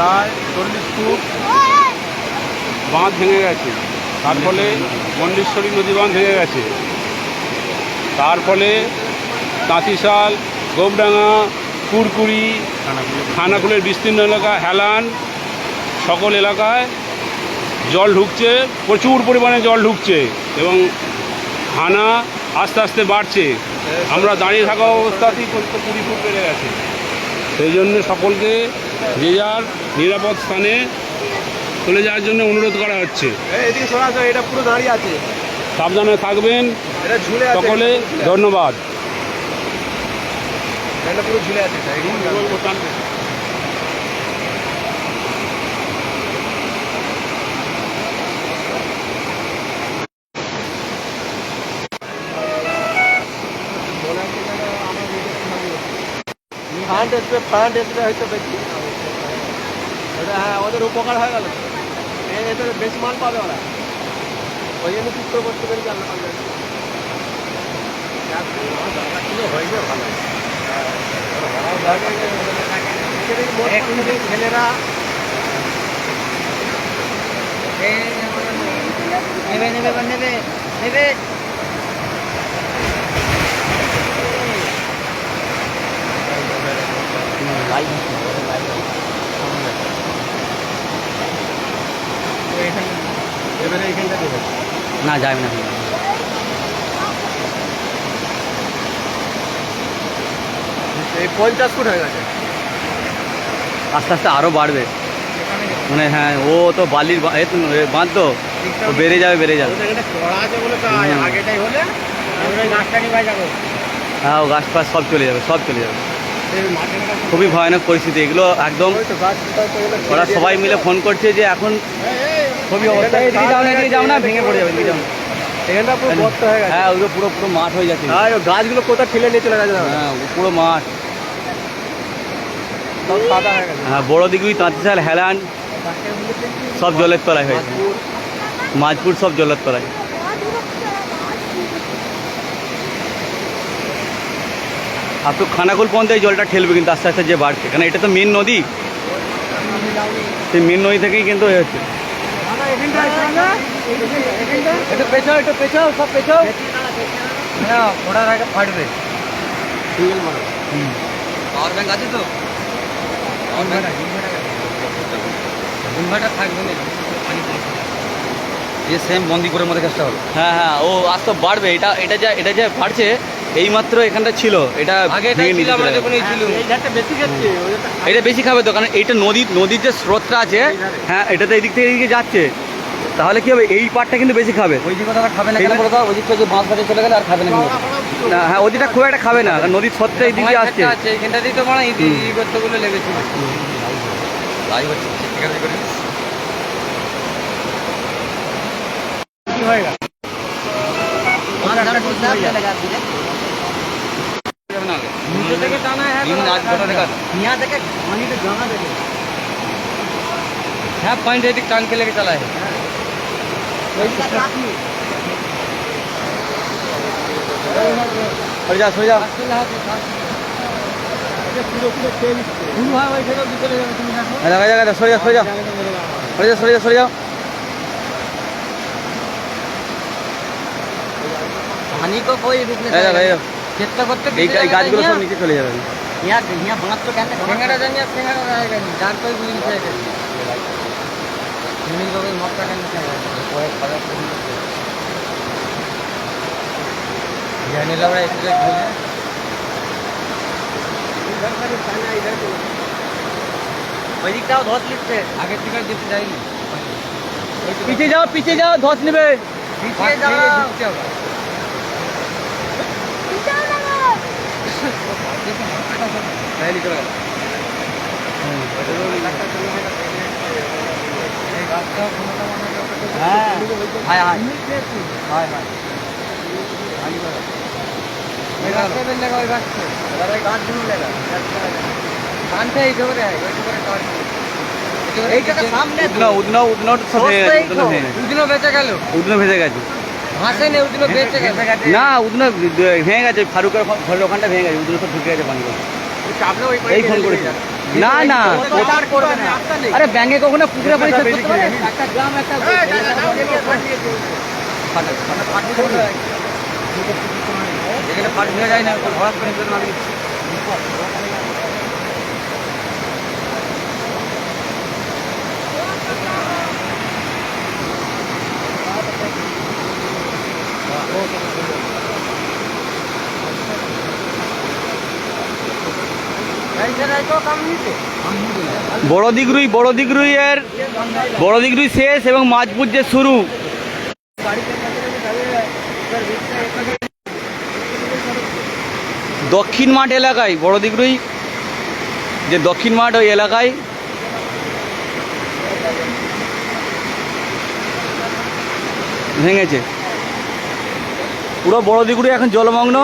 প্রায় চল্লিশ ফুট বাঁধ ভেঙে গেছে। তার ফলে মন্ডেশ্বরী নদী বাঁধ ভেঙে গেছে। তার ফলে তাঁতিশাল গোবডাঙ্গা কুরকুরি, খানাকুলের বিস্তীর্ণ এলাকা, হেলান সকল এলাকায় জল ঢুকছে, প্রচুর পরিমাণে জল ঢুকছে এবং হানা আস্তে আস্তে বাড়ছে। আমরা দাঁড়িয়ে থাকা অবস্থাতেই কুড়ি ফুট বেড়ে গেছে। সেই জন্য সকলকে যে যার নিরাপদ স্থানে চলে যাওয়ার জন্য অনুরোধ করা হচ্ছে। এদিকে শোনা যায় এটা পুরো দাঁড়িয়ে আছে। সাবধানে থাকবেন। সকলে ধন্যবাদ। পুরো ঝুলে আছে ফ্রান্ট এসবে ফ্রান্ট এসবে হয়তো বেশি ওটা হ্যাঁ ওদের উপকার হয়ে গেল এদের বেশি মাল পাবে ওরা ওই জন্য ঠিক করতে পেরেছি আমরা পারবে ছেলেরা নেবে নেবে নেবে নেবে এবারে এইখানটা দেবে না যাবে না এই পঞ্চাশ ফুট হয়ে গেছে। আস্তে আস্তে আরও বাড়বে। মানে হ্যাঁ ও তো বালির বাঁধ তো বেড়ে যাবে বেড়ে যাবে। হ্যাঁ ও গাছ ফাছ সব চলে যাবে সব চলে যাবে। খুবই ভয়ানক পরিস্থিতি এগুলো একদম ওরা সবাই মিলে ফোন করছে যে এখন খুবই অবস্থা এদিকে যাও না এদিকে যাও না ভেঙে পড়ে যাবে এদিকে যাও এখানটা পুরো গর্ত হয়ে গেছে। হ্যাঁ ওগুলো পুরো পুরো মাঠ হয়ে যাচ্ছে আর গাছগুলো কোথাও ঠেলে নিয়ে চলে গেছে? হ্যাঁ পুরো মাঠ। হয়ে হ্যাঁ বড় তাঁতিশাল হেলান সব জলের তলায় হয়েছে মাঝপুর সব জলের তলায়। আর তো খানাকুল পর্যন্ত জলটা ঠেলবে কিন্তু আস্তে আস্তে যে বাড়ছে। কারণ এটা তো মেন নদী? সেই মেন নদী থেকেই কিন্তু হচ্ছে। হ্যাঁ ফাটবে। পাওয়ার আছে তো? থাকবে সেম বন্দি করে মধ্যে কাজটা হলো হ্যাঁ হ্যাঁ ও আজ তো বাড়বে এটা এটা যা এটা যা বাড়ছে এইমাত্র এখানটা ছিল এটা। এই ধারটা- এটা বেশি খাবে তো কারণ এইটা নদী নদীর যে স্রোতটা আছে হ্যাঁ এটা তো এদিক থেকে এদিকে যাচ্ছে। তাহলে কি হবে এই পাটটা কিন্তু বেশি খাবে। ওই দিকে তারা খাবে না কেন বলে দাও ওই দিকটা যে বাঁশ চলে গেলে আর খাবে না না, হ্যাঁ ওদিকটা খুব একটা খাবে না কারণ নদীর স্রোতটা এদিকে আসছে। এইখানটাতেই তো মানে ইদি গর্তগুলো লেগেছিল লাইভ হচ্ছে ঠিক আছে করে। কি হয়ে যাবে না নিচে থেকে টানা হ্যাঁ দিন আজ গোটা দেখা यहाँ থেকে পানিতে জমা দেখে হ্যাঁ পয়েন্ট এদিক টান के लेके चला है সরে যা সরে যা পুরো পুরো তেল পুরো হয় ওই থেকে চলে যাবে তুমি দেখো হ্যাঁ, দেখা যাক সরে যা সরে যা সরে যা সরে যা সরে যাও पानी को कोई रुकने এই দেখো, এই দেখো। চেষ্টা করতে এই এই গাছগুলো সব নিচে চলে যাবে यहाँ यहाँ बांध तो कहते हैं ঠেঙ্গাটা জানি ঠেঙ্গাটা रहेगा नहीं जान कोई बुझ नहीं जाएगा जमीन को कोई मौका करना चाहिए ये नहीं लग रहा है इसलिए खोले इधर का पानी इधर को वही क्या धोत लिखते आगे टिकट जीत जाएगी पीछे जाओ पीछे जाओ धोत निबे पीछे जाओ नहीं निकल गया हाँ हाय हाय हाय हाय रास्ते में लगा हुआ से अरे गांठ भी लेगा कान पे इधर है इधर कान এই জায়গা সামনে উদনা উদনা উদনা তো সব ভেঙে গেছে উদনা ভেঙে গেছে উদিনো বেঁচে গেল উদনা ভেঙে গেছে বেঁচে না উদনা ভেঙে গেছে ফারুকের ঘরের ওখানটা ভেঙে গেছে উদনা সব ঢুকে গেছে পানি এই ফোন করেছি। না না। আরে ব্যাঙে কখনো পুকুরে পরিষ্কার করতে পারে? একটা গ্রাম একটা এখানে ফাট হয়ে যায় না হঠাৎ করে বড় দিগরুই বড় দিগরুই এর বড় দিগরুই শেষ এবং মাঝপুর যে শুরু। দক্ষিণ মাঠ এলাকায় বড় দিগরুই যে দক্ষিণ মাঠ ওই এলাকায়। ভেঙেছে। পুরো বড় এখন জলমগ্ন।